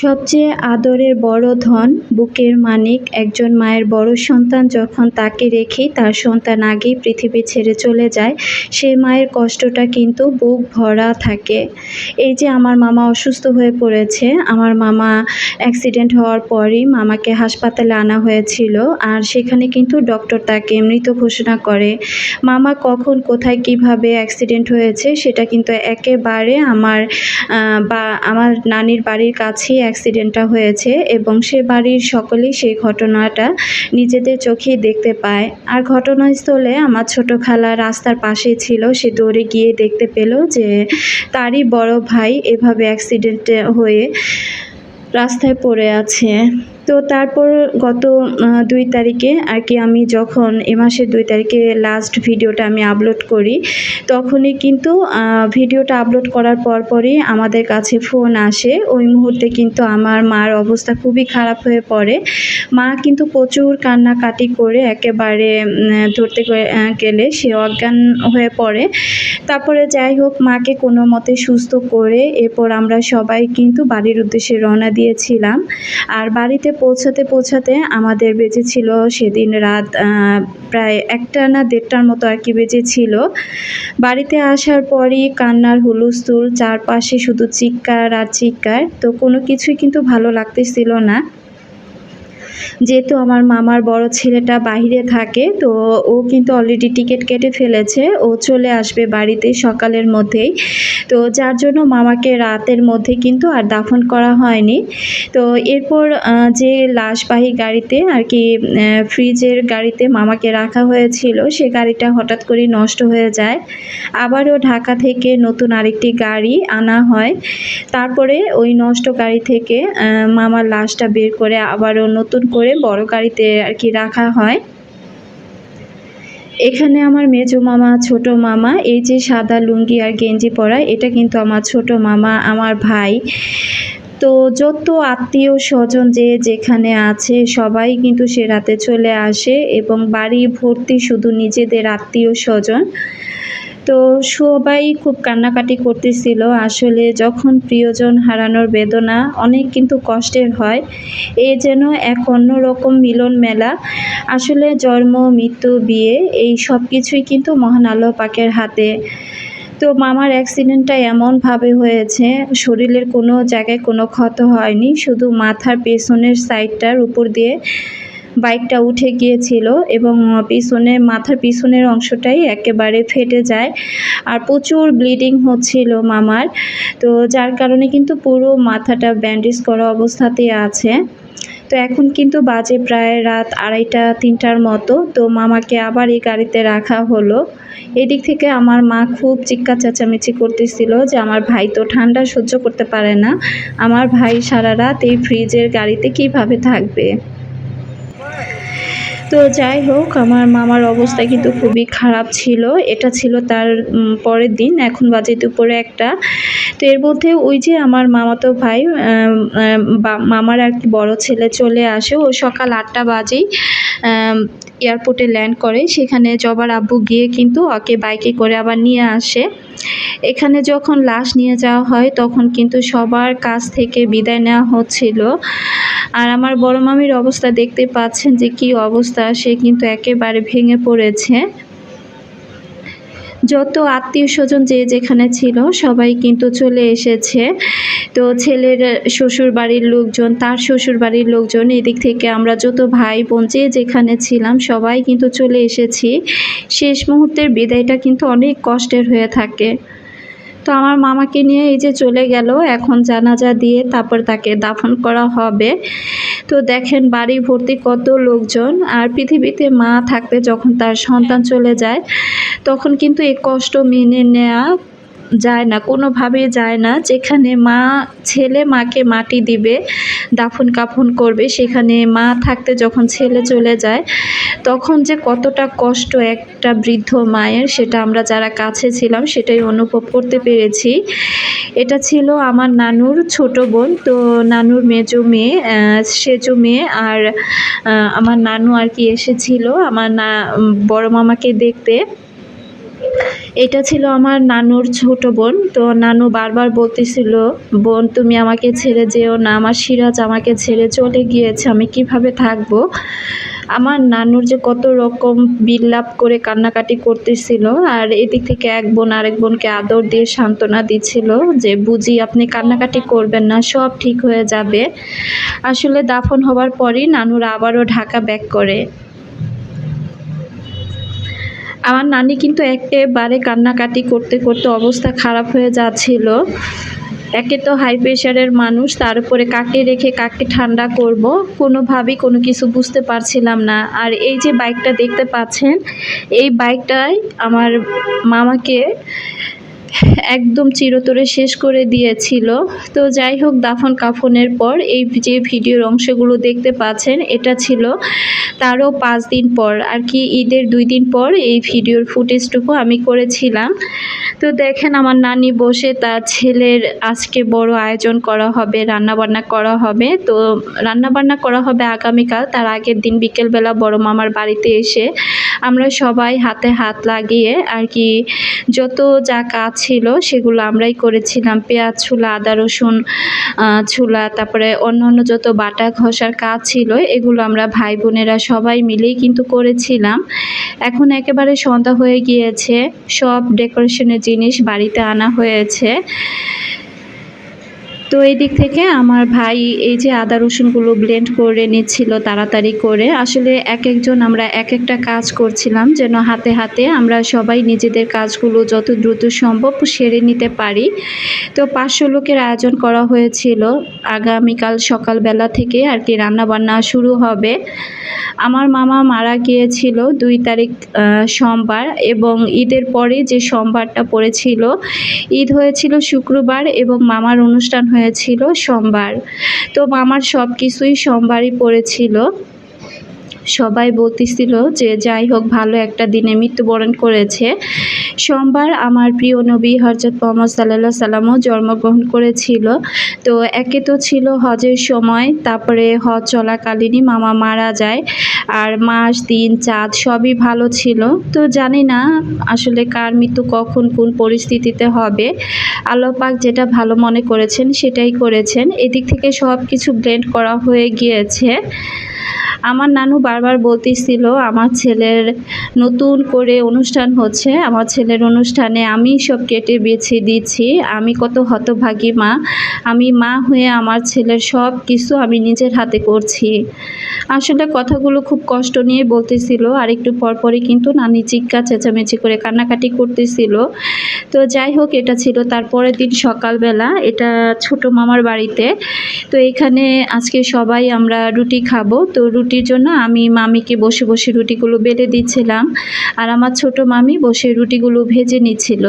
সবচেয়ে আদরের বড় ধন বুকের মানিক একজন মায়ের বড় সন্তান যখন তাকে রেখেই তার সন্তান আগেই পৃথিবী ছেড়ে চলে যায়, সে মায়ের কষ্টটা কিন্তু বুক ভরা থাকে। এই যে আমার মামা অসুস্থ হয়ে পড়েছে, আমার মামা অ্যাক্সিডেন্ট হওয়ার পরই মামাকে হাসপাতালে আনা হয়েছিল আর সেখানে কিন্তু ডক্টর তাকে মৃত ঘোষণা করে। মামা কখন, কোথায়, কীভাবে অ্যাক্সিডেন্ট হয়েছে সেটা কিন্তু একেবারে আমার বা, আমার নানির বাড়ির কাছেই অ্যাক্সিডেন্টটা হয়েছে এবং সে বাড়ির সকলেই সেই ঘটনাটা নিজেদের চোখেই দেখতে পায়। আর ঘটনাস্থলে আমার ছোট খালা রাস্তার পাশেই ছিল, সে দৌড়ে গিয়ে দেখতে পেল যে তারই বড় ভাই এভাবে অ্যাক্সিডেন্টে হয়ে রাস্তায় পড়ে আছে। তো তারপর গত দুই তারিখে আর কি আমি যখন এ মাসের দুই তারিখে লাস্ট ভিডিওটা আমি আপলোড করি, তখনই কিন্তু ভিডিওটা আপলোড করার পরপরই আমাদের কাছে ফোন আসে। ওই মুহূর্তে কিন্তু আমার মার অবস্থা খুবই খারাপ হয়ে পড়ে। মা কিন্তু প্রচুর কান্নাকাটি করে একেবারে ধরতে গেলে সে অজ্ঞান হয়ে পড়ে। তারপরে যাই হোক, মাকে কোনো মতে সুস্থ করে এরপর আমরা সবাই কিন্তু বাড়ির উদ্দেশ্যে রওনা দিয়েছিলাম। আর বাড়িতে পৌঁছাতে পৌঁছাতে আমাদের বেজেছিল সেদিন রাত প্রায় একটা না দেড়টার মতো আর কি বেজেছিল বাড়িতে আসার পরই কান্নার হুলুস্থুল, চারপাশে শুধু চিৎকার আর চিৎকার, তো কোনো কিছুই কিন্তু ভালো লাগতেছিল না। যেহেতু আমার মামার বড় ছেলেটা বাইরে থাকে, তো ও কিন্তু অলরেডি টিকিট কেটে ফেলেছে। ও চলে আসবে বাড়িতে সকালের মধ্যেই। তো যার জন্য মামাকে রাতের মধ্যে কিন্তু আর দাফন করা হয়নি। তো এরপর যে লাশবাহী গাড়িতে আর কি ফ্রিজের গাড়িতে মামাকে রাখা হয়েছিল, সে গাড়িটা হঠাৎ করে নষ্ট হয়ে যায়। আবারও ঢাকা থেকে নতুন আরেকটি গাড়ি আনা হয়। তারপরে ওই নষ্ট গাড়ি থেকে মামার লাশটা বের করে আবারও নতুন করে বড় গাড়িতে আর কি রাখা হয়। এখানে আমার মেজো মামা, ছোট মামা, এই যে সাদা লুঙ্গি আর গেঞ্জি পরা, এটা কিন্তু আমার ছোট মামা, আমার ভাই। তো যত আত্মীয় স্বজন যে যেখানে আছে, সবাই কিন্তু সে রাতে চলে আসে এবং বাড়ি ভর্তি শুধু নিজেদের আত্মীয় স্বজন। তো সবাই খুব কান্নাকাটি করতেছিল। আসলে যখন প্রিয়জন হারানোর বেদনা অনেক কিন্তু কষ্টের হয়, এ যেন এক অন্যরকম মিলন মেলা। আসলে জন্ম, মৃত্যু, বিয়ে, এই সব কিছুই কিন্তু মহান আল্লাহ পাকের হাতে। তো মামার অ্যাক্সিডেন্টটা এমনভাবে হয়েছে, শরীরের কোনো জায়গায় কোনো ক্ষত হয়নি, শুধু মাথার পেছনের সাইডটার উপর দিয়ে বাইকটা উঠে গিয়েছিল এবং পিছনে, মাথার পিছনের অংশটাই একেবারে ফেটে যায় আর প্রচুর ব্লিডিং হচ্ছিল মামার। তো যার কারণে কিন্তু পুরো মাথাটা ব্যান্ডেজ করা অবস্থাতেই আছে। তো এখন কিন্তু বাজে প্রায় রাত আড়াইটা, তিনটার মতো। তো মামাকে আবার এই গাড়িতে রাখা হলো। এদিক থেকে আমার মা খুব চিৎকার চেঁচামেচি করতেছিল যে আমার ভাই তো ঠান্ডা সহ্য করতে পারে না। আমার ভাই সারা রাত এই ফ্রিজের গাড়িতে কীভাবে থাকবে? তো যাই হোক, আমার মামার অবস্থা কিন্তু খুবই খারাপ ছিল। এটা ছিল তার পরের দিন, এখন বাজে দুপুরে একটা। তো এর মধ্যে ওই যে আমার মামাতো ভাই মামার আর কি বড় ছেলে চলে আসে। ও সকাল আটটা বাজেই এয়ারপোর্টে ল্যান্ড করে, সেখানে জবার আব্বু গিয়ে কিন্তু ওকে বাইকে করে আবার নিয়ে আসে। এখানে যখন লাশ নিয়ে যাওয়া হয়, তখন কিন্তু সবার কাছ থেকে বিদায় নেওয়া হচ্ছিল। আর আমার বড় মামির অবস্থা দেখতে পাচ্ছেন যে কি অবস্থা, সে কিন্তু একেবারে ভেঙে পড়েছে। যত আত্মীয় স্বজন যে যেখানে ছিল, সবাই কিন্তু চলে এসেছে। তো ছেলের শ্বশুর বাড়ির লোকজন, তার শ্বশুর বাড়ির লোকজন, এদিক থেকে আমরা যত ভাই বোন যে যেখানে ছিলাম, সবাই কিন্তু চলে এসেছি। শেষ মুহূর্তের বিদায়টা কিন্তু অনেক কষ্টের হয়ে থাকে। তো আমার মামাকে নিয়ে এই যে চলে গেল। এখন জানাজা দিয়ে তারপর তাকে দাফন করা হবে। তো দেখেন বাড়ি ভর্তি কত লোকজন। আর পৃথিবীতে মা থাকতে যখন তার সন্তান চলে যায়, তখন কিন্তু এই কষ্ট মেনে নেওয়া যায় না, কোনোভাবেই যায় না। যেখানে মা, ছেলে মাকে মাটি দিবে, দাফন কাফন করবে, সেখানে মা থাকতে যখন ছেলে চলে যায়, তখন যে কতটা কষ্ট একটা বৃদ্ধ মায়ের, সেটা আমরা যারা কাছে ছিলাম, সেটাই অনুভব করতে পেরেছি। এটা ছিল আমার নানুর ছোট বোন। তো নানুর মেজো মেয়ে সেজো মেয়ে আর আমার নানু আর কি এসেছিল। আমার না বড় মামাকে দেখতে। এটা ছিল আমার নানুর ছোট বোন। তো নানু বারবার বলতেছিল, বোন, তুমি আমাকে ছেড়ে যেও না। আমার সিরাজ আমাকে ছেড়ে চলে গিয়েছে। আমি কীভাবে থাকব? আমার নানুর যে কত রকম বিলাপ করে কান্নাকাটি করতেছিল, আর এদিক থেকে এক বোন আরেক বোনকে আদর দিয়ে সান্ত্বনা দিচ্ছিল যে, বুঝি আপনি কান্নাকাটি করবেন না, সব ঠিক হয়ে যাবে। আসলে দাফন হওয়ার পরই নানুর আবারও ঢাকা ব্যাক করে। আমার নানি কিন্তু একেবারে কান্নাকাটি করতে করতে অবস্থা খারাপ হয়ে যাচ্ছিল। একে তো হাই প্রেশারের মানুষ, তার উপরে কাকে রেখে কাকে ঠান্ডা করব, কোনোভাবেই কোনো কিছু বুঝতে পারছিলাম না। আর এই যে বাইকটা দেখতে পাচ্ছেন, এই বাইকটাই আমার মামাকে একদম চিরতরে শেষ করে দিয়েছিল। তো যাই হোক, দাফন কাফনের পর এই যে ভিডিওর অংশগুলো দেখতে পাচ্ছেন, এটা ছিল তারও পাঁচ দিন পর। আর কি ঈদের দুই দিন পর এই ভিডিওর ফুটেজটুকু আমি করেছিলাম। তো দেখেন, আমার নানি বসে তার ছেলের আজকে বড় আয়োজন করা হবে, রান্নাবান্না করা হবে। তো রান্নাবান্না করা হবে আগামীকাল, তার আগের দিন বিকেলবেলা বড় মামার বাড়িতে এসে আমরা সবাই হাতে হাত লাগিয়ে আর কি যত যা কাজ ছিল সেগুলো আমরাই করেছিলাম। পেঁয়াজ, ছুলা, আদা, রসুন ছুলা, তারপরে অন্য অন্য যত বাটা ঘষার কাজ ছিল এগুলো আমরা ভাই বোনেরা সবাই মিলেই কিন্তু করেছিলাম। এখন একেবারে সন্ধ্যা হয়ে গিয়েছে, সব ডেকোরেশনের জিনিস বাড়িতে আনা হয়েছে। তো এই দিক থেকে আমার ভাই এই যে আদা রসুনগুলো ব্লেন্ড করে নিচ্ছিল তাড়াতাড়ি করে, আসলে এক একজন আমরা এক একটা কাজ করছিলাম যেন হাতে হাতে আমরা সবাই নিজেদের কাজগুলো যত দ্রুত সম্ভব সেরে নিতে পারি। তো পাঁচশো লোকের আয়োজন করা হয়েছিল। আগামীকাল সকালবেলা থেকে আর কি রান্নাবান্না শুরু হবে। আমার মামা মারা গিয়েছিল দুই তারিখ সোমবার এবং ঈদের পরে যে সোমবারটা পড়েছিল, ঈদ হয়েছিল শুক্রবার এবং মামার অনুষ্ঠান হয়েছিল সোমবার। তো মামার সব কিছুই সোমবারই পড়েছিল। সবাই বলতেছিল যে, যাই হোক, ভালো একটা দিনে মৃত্যুবরণ করেছে। সোমবার আমার প্রিয় নবী হরজত মোহাম্মদ সাল্লাহ সাল্লামও জন্মগ্রহণ করেছিল। তো একে তো ছিল হজের সময়, তারপরে হজ চলাকালীনই মামা মারা যায়। আর মাস, দিন, চাঁদ সবই ভালো ছিল। তো জানি না আসলে কার মৃত্যু কখন, কোন পরিস্থিতিতে হবে। আল্লাহ পাক যেটা ভালো মনে করেছেন, সেটাই করেছেন। এদিক থেকে সব কিছু ব্লেন্ড করা হয়ে গিয়েছে। আমার নানু বারবার বলতেছিল, আমার ছেলের নতুন করে অনুষ্ঠান হচ্ছে, আমার ছেলের অনুষ্ঠানে আমি সব কেটে বেছে দিচ্ছি, আমি কত হতভাগী মা, আমি মা হয়ে আমার ছেলের সব কিছু আমি নিজের হাতে করছি। আসলে কথাগুলো খুব কষ্ট নিয়ে বলতেছিল, আর একটু পরপরই কিন্তু নানি চিৎকার, চেঁচামেচি করে কান্নাকাটি করতেছিল। তো যাই হোক, এটা ছিল তারপরের দিন সকালবেলা, এটা ছোট মামার বাড়িতে। তো এখানে আজকে সবাই আমরা রুটি খাব, তো রুটির জন্য আমি মামিকে বসে বসে রুটিগুলো বেলে দিচ্ছিলাম। আর আমার ছোট মামি বসে রুটিগুলো ভেজে নিচ্ছিল।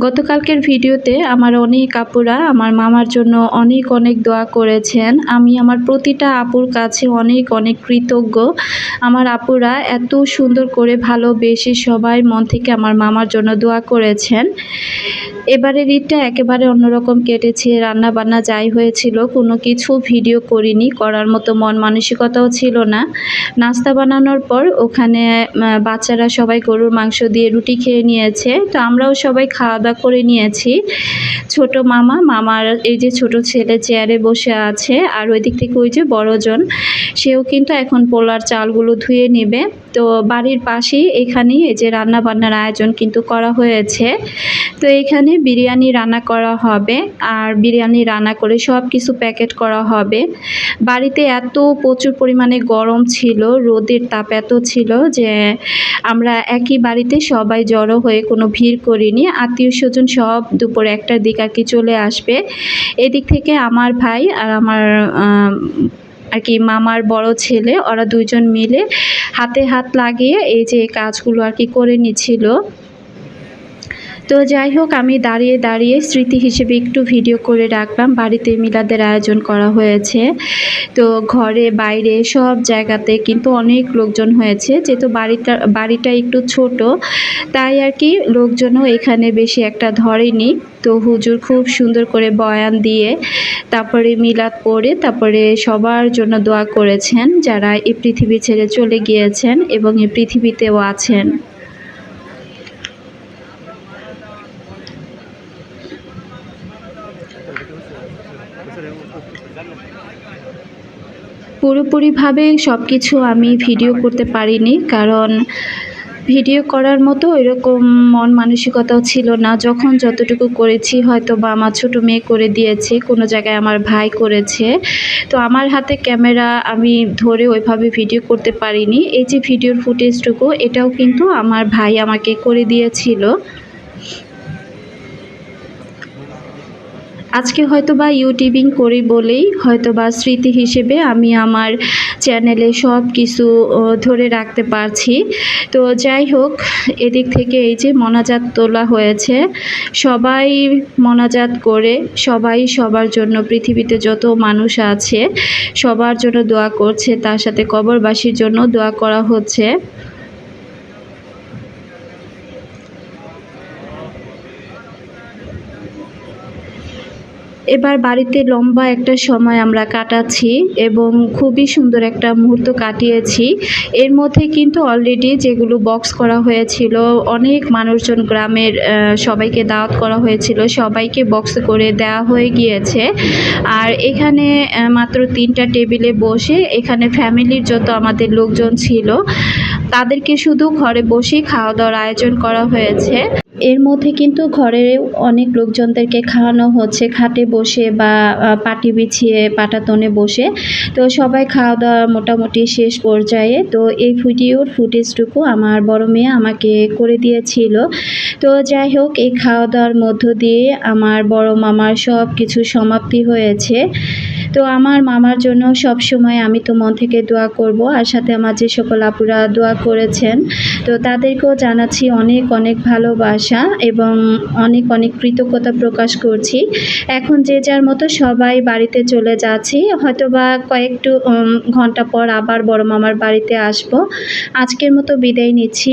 গতকালকের ভিডিওতে আমার অনেক আপুরা আমার মামার জন্য অনেক অনেক দোয়া করেছেন। আমি আমার প্রতিটা আপুর কাছে অনেক অনেক কৃতজ্ঞ। আমার আপুরা এত সুন্দর করে ভালোবেসে সবাই মন থেকে আমার মামার জন্য দোয়া করেছেন। এবারের ঈদটা একেবারে অন্যরকম কেটেছে রান্না বান্না যাই হয়েছিল, কোনো কিছু ভিডিও করিনি, করার মতো মন মানসিকতাও ছিল না। নাস্তা বানানোর পর ওখানে বাচ্চারা সবাই গরুর মাংস দিয়ে রুটি খেয়ে নিয়েছে, তো আমরাও সবাই খাওয়া দাওয়া করে নিয়েছি। ছোট মামা, মামার এই যে ছোট ছেলে চেয়ারে বসে আছে আর ওই দিক থেকে ওই যে বড়জন, সেও কিন্তু এখন পোলার চালগুলো ধুয়ে নেবে। তো বাড়ির পাশেই এখানেই এই যে রান্না বান্নার আয়োজন কিন্তু করা হয়েছে। তো এখানে বিরিয়ানি রান্না করা হবে আর বিরিয়ানি রান্না করে সব কিছু প্যাকেট করা হবে। বাড়িতে এত প্রচুর পরিমাণে গরম ছিল, রোদের তাপ এত ছিল যে আমরা একই বাড়িতে সবাই জড়ো হয়ে কোনো ভিড় করিনি। আত্মীয় স্বজন সব দুপুর একটার দিক আর কি চলে আসবে। এদিক থেকে আমার ভাই আর আমার আর কি মামার বড় ছেলে, ওরা দুইজন মিলে হাতে হাত লাগিয়ে এই যে কাজগুলো আর কি করে নিচ্ছিল। তো যাই হোক, আমি দাঁড়িয়ে দাঁড়িয়ে স্মৃতি হিসেবে একটু ভিডিও করে রাখলাম। বাড়িতে মিলাদের আয়োজন করা হয়েছে। তো ঘরে, বাইরে সব জায়গাতে কিন্তু অনেক লোকজন হয়েছে। যেহেতু বাড়িটা বাড়িটা একটু ছোট, তাই আর কি লোকজনও এখানে বেশি একটা ধরেনি। তো হুজুর খুব সুন্দর করে বয়ান দিয়ে তারপরে মিলাদ পড়ে তারপরে সবার জন্য দোয়া করেছেন যারা এই পৃথিবী ছেড়ে চলে গিয়েছেন এবং এই পৃথিবীতেও আছেন। পুরোপুরিভাবে সব কিছু আমি ভিডিও করতে পারিনি, কারণ ভিডিও করার মতো এরকম মন মানসিকতাও ছিল না। যখন যতটুকু করেছি হয়তো বা আমার ছোটো মেয়ে করে দিয়েছে, কোনো জায়গায় আমার ভাই করেছে, তো আমার হাতে ক্যামেরা আমি ধরে ওইভাবে ভিডিও করতে পারিনি। এই যে ভিডিওর ফুটেজটুকু, এটাও কিন্তু আমার ভাই আমাকে করে দিয়েছিল। আজকে হয়তো বা ইউটিউবিং করি বলেই হয়তো বা স্মৃতি হিসেবে আমি আমার চ্যানেলে সব কিছু ধরে রাখতে পারছি। তো যাই হোক, এদিক থেকে এই যে মনাজাত তোলা হয়েছে, সবাই মনাজাত করে, সবাই সবার জন্য, পৃথিবীতে যত মানুষ আছে, সবার জন্য দোয়া করছে, তার সাথে কবরবাসীর জন্য দোয়া করা হচ্ছে। এবার বাড়িতে লম্বা একটা সময় আমরা কাটাচ্ছি এবং খুবই সুন্দর একটা মুহূর্ত কাটিয়েছি। এর মধ্যে কিন্তু অলরেডি যেগুলো বক্স করা হয়েছিল, অনেক মানুষজন গ্রামের সবাইকে দাওয়াত করা হয়েছিল, সবাইকে বক্স করে দেওয়া হয়ে গিয়েছে। আর এখানে মাত্র তিনটা টেবিলে বসে এখানে ফ্যামিলির যত আমাদের লোকজন ছিল, তাদেরকে শুধু ঘরে বসেই খাওয়া দাওয়ার আয়োজন করা হয়েছে। এর মধ্যে কিন্তু ঘরের অনেক লোকজনদেরকে খাওয়ানো হচ্ছে, খাটে বসে বা পাটি বিছিয়ে পাটাতনে বসে। তো সবাই খাওয়া দাওয়া মোটামুটি শেষ পর্যায়ে। তো এই ভিডিওর ফুটেজটুকু আমার বড় মেয়ে আমাকে করে দিয়েছিল। তো যাই হোক, এই খাওয়া দাওয়ার মধ্য দিয়ে আমার বড় মামার সব কিছু সমাপ্তি হয়েছে। তো আমার মামার জন্য সব সময় আমি তো মন থেকে দোয়া করব, আর সাথে আমার যে সকল আপুরা দোয়া করেছেন, তো তাদেরকেও জানাচ্ছি অনেক অনেক ভালোবাসা এবং অনেক অনেক কৃতজ্ঞতা প্রকাশ করছি। এখন যে যার মতো সবাই বাড়িতে চলে যাচ্ছি হয়তো বা কয়েকটু ঘণ্টা পর আবার বড় মামার বাড়িতে আসব। আজকের মতো বিদায় নিচ্ছি।